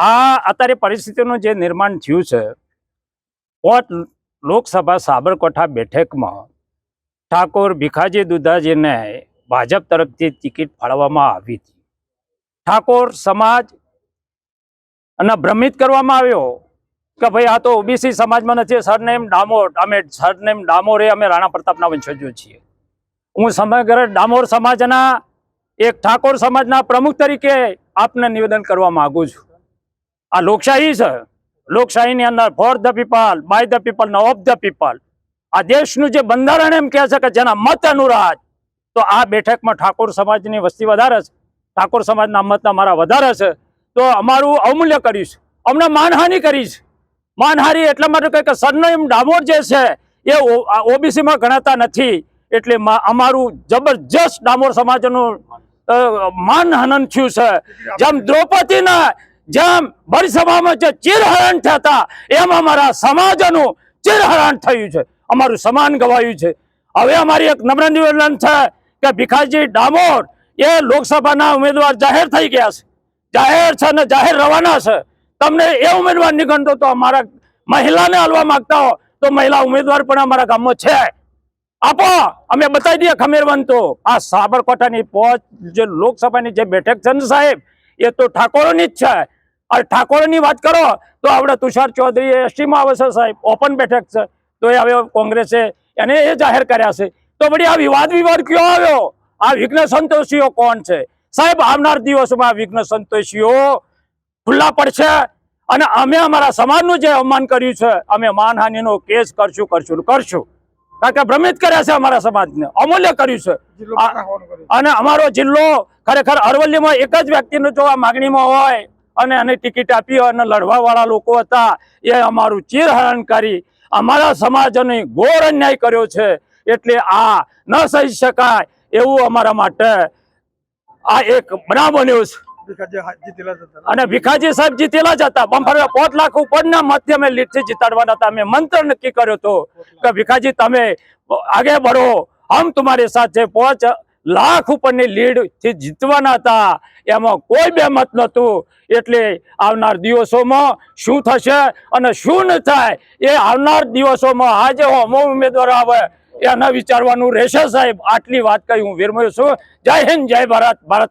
આ અત્યારે પરિસ્થિતિનું જે નિર્માણ થયું છે પોત લોકસભા સાબરકોઠા બેઠકમાં ઠાકોર ભીખાજી દુધાજીને ભાજપ તરફથી ટિકિટ ફાળવવામાં આવી હતી. ઠાકોર સમાજ અને ભ્રમિત કરવામાં આવ્યો કે ભાઈ આ તો ઓબીસી સમાજમાં નથી, સરનેમ ડામોર, અમે સરનેમ ડામોરે અમે રાણા પ્રતાપના વંશજો છીએ. હું સમગ્ર ડામોર સમાજના, એક ઠાકોર સમાજના પ્રમુખ તરીકે આપને નિવેદન કરવા માંગુ છું. આ લોકશાહી છે. લોકશાહીની અંદર for the people by the people ને ઓફ ધ પીપલ આ દેશનું જે બંધારણ એમ કહે છે કે જેના મત અનુરાજ તો આ બેઠકમાં ઠાકોર સમાજની વસ્તી વધારે છે. ઠાકોર સમાજના મત અમારા વધારે છે. તો અમારું અવમૂલ્ય કરીશ અમને માનહાનિ કરીશ માનહાનિ એટલા માટે કહે કે સરનેમ ડામોર જે છે, એ ઓબીસીમાં ગણાતા નથી. એટલે અમારું જબરજસ્ત ડામોર સમાજનું માનહનન થયું છે. જેમ દ્રૌપદીના જેમ ભરસભામાં જે ચીરહરણ થતા, એમ અમારા સમાજનું ચીરહરણ થયું છે. અમારું સમાન ગવાયું છે. હવે અમારી એક નમ્ર નિવેદન છે કે ભીખાજી ડામોર એ લોકસભાના ઉમેદવાર જાહેર થઈ ગયા છે. જાહેર છે ને જાહેર રવાના છે. તમને એ ઉમેદવાર નીકળતો તો અમારા મહિલાને હલવા માંગતા હો, તો મહિલા ઉમેદવાર પણ અમારા ગામમાં છે. આપો, અમે બતાવી દઈએ ખમીરવંતો આ સાબરકાંઠાની પહોંચ જે લોકસભાની જે બેઠક છે સાહેબ, એ તો ઠાકોરોની જ છે. અને ઠાકોરની વાત કરો તો આપણે તુષાર ચૌધરી એસટીમાં આવે છે સાહેબ ઓપન બેઠક છે. તો એ હવે કોંગ્રેસે એને એ જાહેર કર્યા છે. તો વળી આ વિવાદ વિવાદ કયો આવ્યો? આ વિઘ્ન સંતોષીઓ કોણ છે? સાહેબ આવનાર દિવસોમાં વિઘ્ન સંતોષીઓ ખુલ્લા પડશે અને અમે અમારા સમાજનું જે અવમાન કર્યું છે અમે માનહાનિનો કેસ કરશું કરશું કરશું. કારણ કે ભ્રમિત કર્યા છે અમારા સમાજને અમૂલ્ય કર્યું છે? અને અમારો જિલ્લો ખરેખર અરવલ્લીમાં એક જ વ્યક્તિનું જો આ માગણીમાં હોય અને એને ટિકિટ આપી અને લડવા વાળા લોકો હતા એ અમારું ચીરહરણ કરી અમારા સમાજને ઘોર અન્યાય કર્યો છે. એટલે આ ન સહી શકાય એવું અમારા માટે આ એક બનાવ બન્યો છે. અને ભીખાજી સાહેબ જીતેલા જ હતા. બમ્ફર પોત લાખ ઉપરના મતથી અમે લીડથી જીતાડવાના હતા. અમે મંત્ર નક્કી કર્યો હતો કે ભીખાજી તમે આગે બઢો. હમ તમારે સાથે પાંચ લાખ ઉપરની લીડથી જીતવાના હતા. એમાં કોઈ બે મત નહોતું. એટલે આવનાર દિવસોમાં શું થશે અને શું ન થાય એ આવનાર દિવસોમાં આજે હોમો ઉમેદવાર આવે એના વિચારવાનું રહેશે સાહેબ. આટલી વાત કહી હું વિરમું છું. જય હિન્દ, જય ભારત ભારત